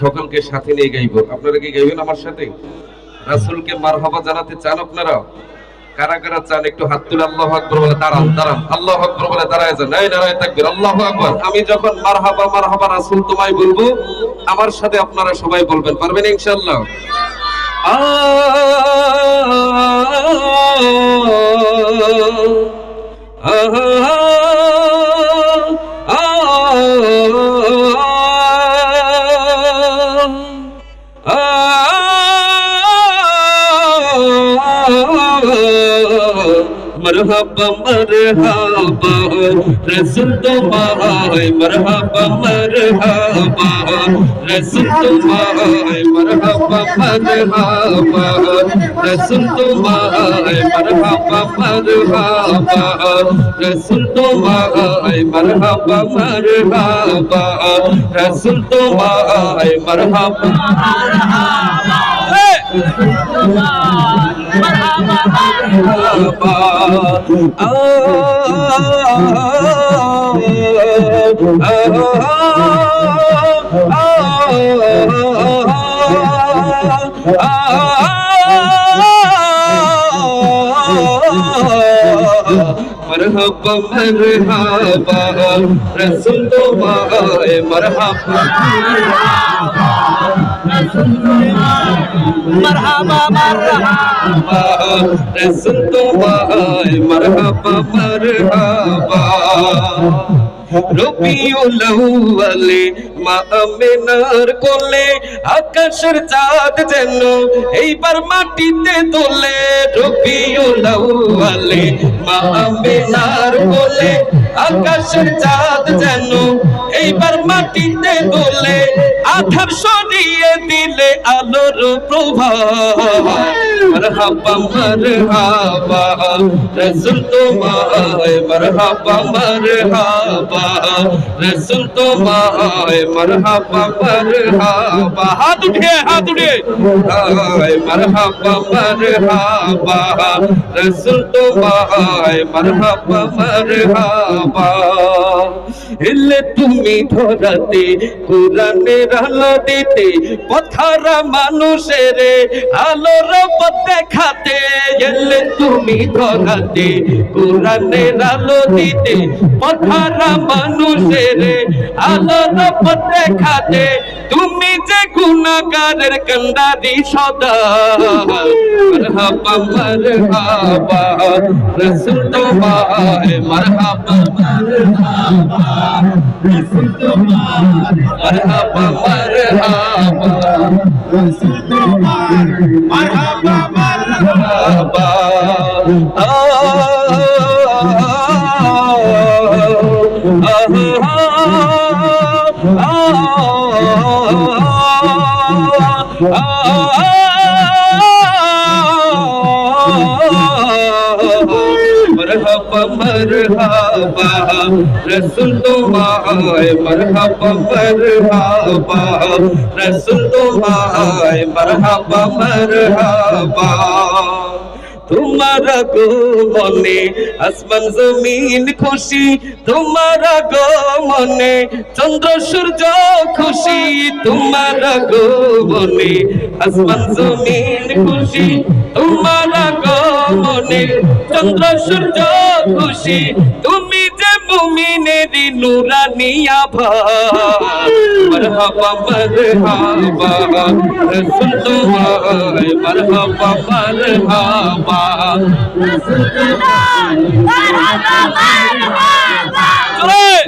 সকলকে সাথে নিয়ে গাইব। আপনারা কি গাইবেন আমার সাথে? রাসূলকে মারহাবা জানাতে চান আপনারা? কারা কারা চান? একটু হাত তুলে আল্লাহু আকবার বলে, দাঁড়ান দাঁড়ান। আল্লাহু আকবার বলে, দাঁড়ায় যান। এই নারায়ে তাকবীর, আল্লাহু আকবার। আমি যখন মারহাবা মারহাবা রাসূল তোমায় বলব, আমার সাথে আপনারা সবাই বলবেন, পারবেন ইনশাআল্লাহ? মরহবা মরহবা রসুল তোমায় মরহবা মরহবা রসুল তোমায় মরহবা মরহবা রসুল তোমায় মরহবা মরহবা রসুল তোমায় মরহবা মরহবা রসুল তোমায় مرحبا مرحبا رسول تو آئے مرحبا مرحبا مرحبا رسول الله مرحبا مرحبا রবিউল আউয়ালে মা আমেনার কোলে আকাশের চাঁদ যেন এইবার মাটিতে তোলে। রবিউল আউয়ালে মা আমেনার কোলে আকাশের চাঁদ যেন এইবার মাটিতে তোলে। আধার সরিয়ে দিলে আলোর প্রভা মারহাবা মারহাবা রাসূল তোমায় মারহাবা মারহাবা রাসূল তোমায় মারহাবা মারহাবা হাত উঠিয়ে হাত উঠিয়ে আয় মারহাবা মারহাবা রাসূল তোমায় মারহাবা মারহাবা এলে তুমি ধরাতে, কোরআনের আলো দিতে পথার মানুষের আলোর পথ দেখাতে। এলে তুমি ধরাতে, কোরআনের আলো দিতে পথার মানুষের আলোর পথ দেখাতে। তুমি যে গুণাগারের কান্দারি সদা। মারহাবা মারহাবা। مرحبا مرحبا رسول تو آئے مرحبا مرحبا رسول تو آئے مرحبا مرحبا তোমার মনে, আসমান জমিন খুশি। তোমার মনে, চন্দ্র সূর্য খুশি। তোমার মনে, আসমান জমিন খুশি। তোমার মনে, চন্দ্র সূর্য খুশি। মুমিনেরই নুরানিয়া মরহবা মরহবা রসুল তোমায় মরহবা। মরহবা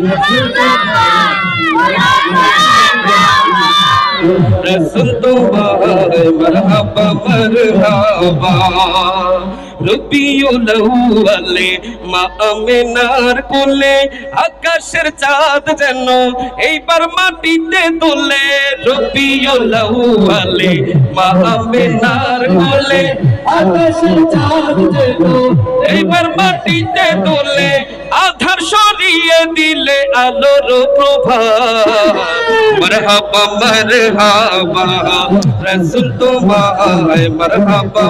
রসুল তোমায় মরহবা। মরহবা রবিউল আউয়ালে মা আমেনার কোলে আকাশের চাঁদ যেন এইবার মাটিতে তোলে রবিউল আউয়ালে মা আমেনার কোলে আকাশের চাঁদ যেন এইবার মাটিতে তোলে সরিয়ে দিলে আলোর প্রভা মরহাবা মরহাবা মরহাবা মরহাবা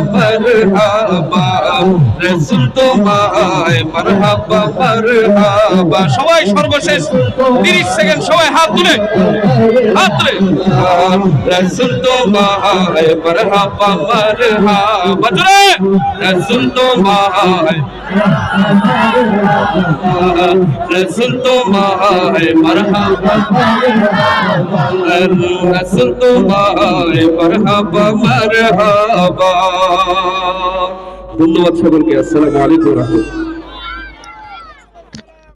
মারহাবা মারহাবা। সবাই সর্বশেষ 30 সেকেন্ড, সবাই হাত তুলে হাত তুলে। রসুল তোমায়, মারহাবা মারহাবা, জোরে। রসুল তোমায় রসুল তোমায় মারহাবা। রসুল তোমায় মারহাবা মারহাবা। ধন্যবাদ সকলকে। আসসালামু আলাইকুম রহমতুল্লাহ।